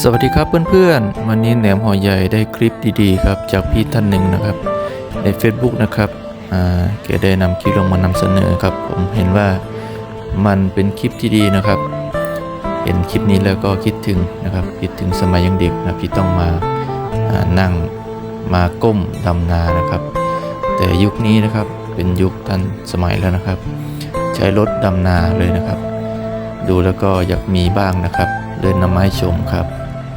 สวัสดีครับเพื่อนๆ วันนี้แหนมหอใหญ่ได้คลิปดีๆครับจากพี่ท่านหนึ่งนะครับ ใน Facebook นะครับแกได้นำคลิปลงมานำเสนอครับ ผมเห็นว่ามันเป็นคลิปที่ดีนะครับ เห็นคลิปนี้แล้วก็คิดถึงนะครับ คิดถึงสมัยยังเด็กนะพี่ต้องมาานั่งมาก้มดำนานะครับ แต่ยุคนี้นะครับเป็นยุคทันสมัยแล้วนะครับ ใช้รถดำนาเลยนะครับ ดูแล้วก็อยากมีบ้างนะครับ เดินนำไม้ชมครับ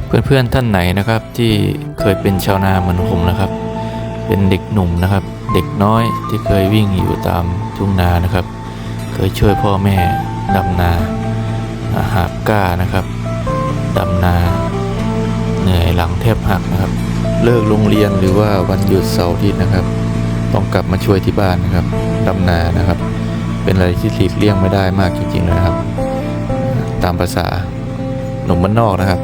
เพื่อนๆท่านไหนนะครับที่เคยเป็นชาวนาเหมือนผมนะครับ เป็นเด็กหนุ่มนะครับ เด็กน้อยที่เคยวิ่งอยู่ตามทุ่งนานะครับ เคยช่วยพ่อแม่ดำนาอ่าหาบก้านะครับดำนา เหนื่อยหลังแทบหักนะครับ เลิกโรงเรียนหรือว่าวันหยุดเสาร์อาทิตย์นะครับ ต้องกลับมาช่วยที่บ้านนะครับดำนานะครับ เป็นอะไรที่หลีกเลี่ยงไม่ได้มากจริงๆนะครับ ตามภาษาหนุ่มบ้านนอกนะครับ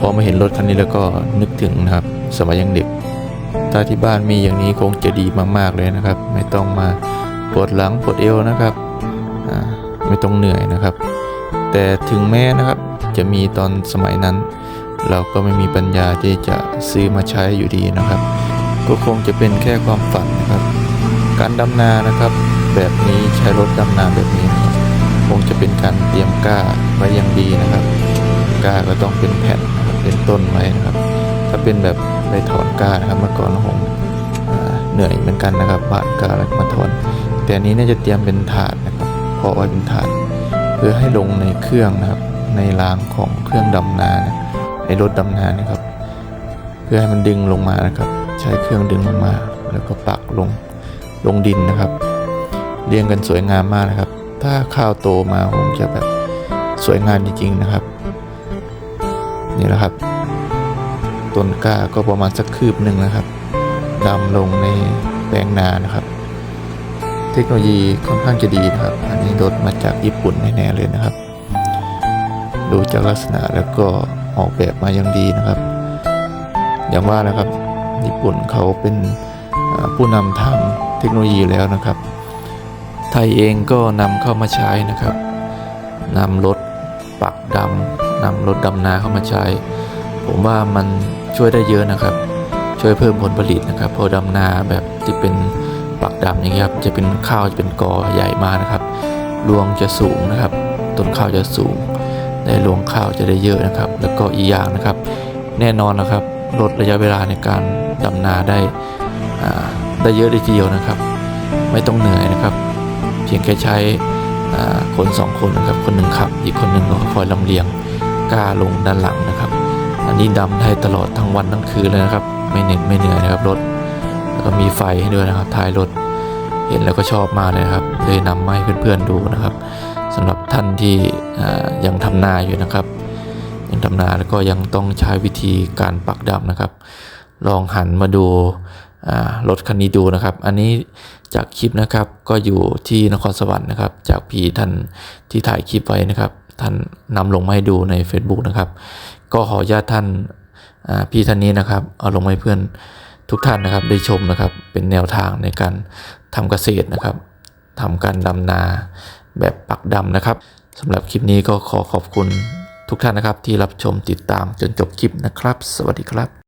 พอมาเห็นรถคันนี้แล้วก็นึกถึงนะครับ สมัยยังเด็ก ถ้าที่บ้านมีอย่างนี้คงจะดีมากๆเลยนะครับ ไม่ต้องมาปวดหลังปวดเอวนะครับไม่ต้องเหนื่อยนะครับ แต่ถึงแม้นะครับจะมีตอนสมัยนั้น เราก็ไม่มีปัญญาที่จะซื้อมาใช้อยู่ดีนะครับ ก็คงจะเป็นแค่ความฝันนะครับ การดำนานะครับ แบบนี้ใช้รถดำนาแบบนี้คงจะเป็นการเตรียมก้าไว้อย่างดีนะครับ ก้าก็ต้องเป็นแผ่น เป็นต้นไว้นะครับ ถ้าเป็นแบบไปถอนก้านะครับเมื่อก่อนผมเหนื่อยเหมือนกันนะครับบาดก้าแล้วมาถอน แต่อันนี้น่าจะเตรียมเป็นถาดนะครับเพาะไว้เป็นถาดเพื่อให้ลงในเครื่องนะครับในรางของเครื่องดำนานะในรถดำนานะครับ เพื่อให้มันดึงลงมานะครับ ใช้เครื่องดึงลงมา แล้วก็ปักลงลงดินนะครับ เรียงกันสวยงามมากนะครับ ถ้าข้าวโตมาผมจะแบบสวยงามจริงๆนะครับ นี่แหละครับ ต้นกล้าก็ประมาณสักคืบหนึ่งนะครับดำลงในแปลงนานะครับ เทคโนโลยีค่อนข้างจะดีนะครับ อันนี้รถมาจากญี่ปุ่นแน่ๆเลยนะครับ ดูจากลักษณะแล้วก็ออกแบบมาอย่างดีนะครับ อย่างว่านะครับ ญี่ปุ่นเขาเป็นผู้นำทางเทคโนโลยีแล้วนะครับ ไทยเองก็นำเข้ามาใช้นะครับนำรถปักดำ นำรถดำนาเข้ามาใช้ ผมว่ามันช่วยได้เยอะนะครับ ช่วยเพิ่มผลผลิตนะครับเพอดำนาแบบที่เป็นปักดำอย่างเงี้ยครับจะเป็นข้าวจะเป็นกอใหญ่มากนะครับรวงจะสูงนะครับ ต้นข้าวจะสูงได้รวงข้าวจะได้เยอะนะครับ แล้วก็อีกอย่างนะครับ แน่นอนนะครับลดระยะเวลาในการดำนาได้ได้เยอะเลยทีเดียวนะครับ ไม่ต้องเหนื่อยนะครับ เพียงแค่ใช้คนสองคนนะครับ คนหนึ่งขับ อีกคนหนึ่งก็คอยลำเลียง กล้าลงด้านหลังนะครับ อันนี้ดำได้ตลอดทั้งวันทั้งคืนเลยนะครับ ไม่เหน็ดไม่เหนื่อยนะครับรถแล้วก็มีไฟให้ด้วยนะครับท้ายรถเห็นแล้วก็ชอบมากเลยครับเลยนำมาให้เพื่อนๆดูนะครับสำหรับท่านที่ยังทำนาอยู่นะครับ ยังทำนาแล้วก็ยังต้องใช้วิธีการปักดำนะครับ ลองหันมาดูรถคันนี้ดูนะครับ อันนี้จากคลิปนะครับก็อยู่ที่นครสวรรค์นะครับ จากพี่ท่านที่ถ่ายคลิปไว้นะครับ ท่านนำลงมาให้ดูใน Facebook นะครับ ก็ขออนุญาตท่านพี่ท่านนี้นะครับ เอาลงมาให้เพื่อนทุกท่านนะครับ ได้ชมนะครับเป็นแนวทางในการทำเกษตรนะครับทำการดำนาแบบปักดำนะครับสำหรับคลิปนี้ก็ขอขอบคุณทุกท่านนะครับที่รับชมติดตามจนจบคลิปนะครับ สวัสดีครับ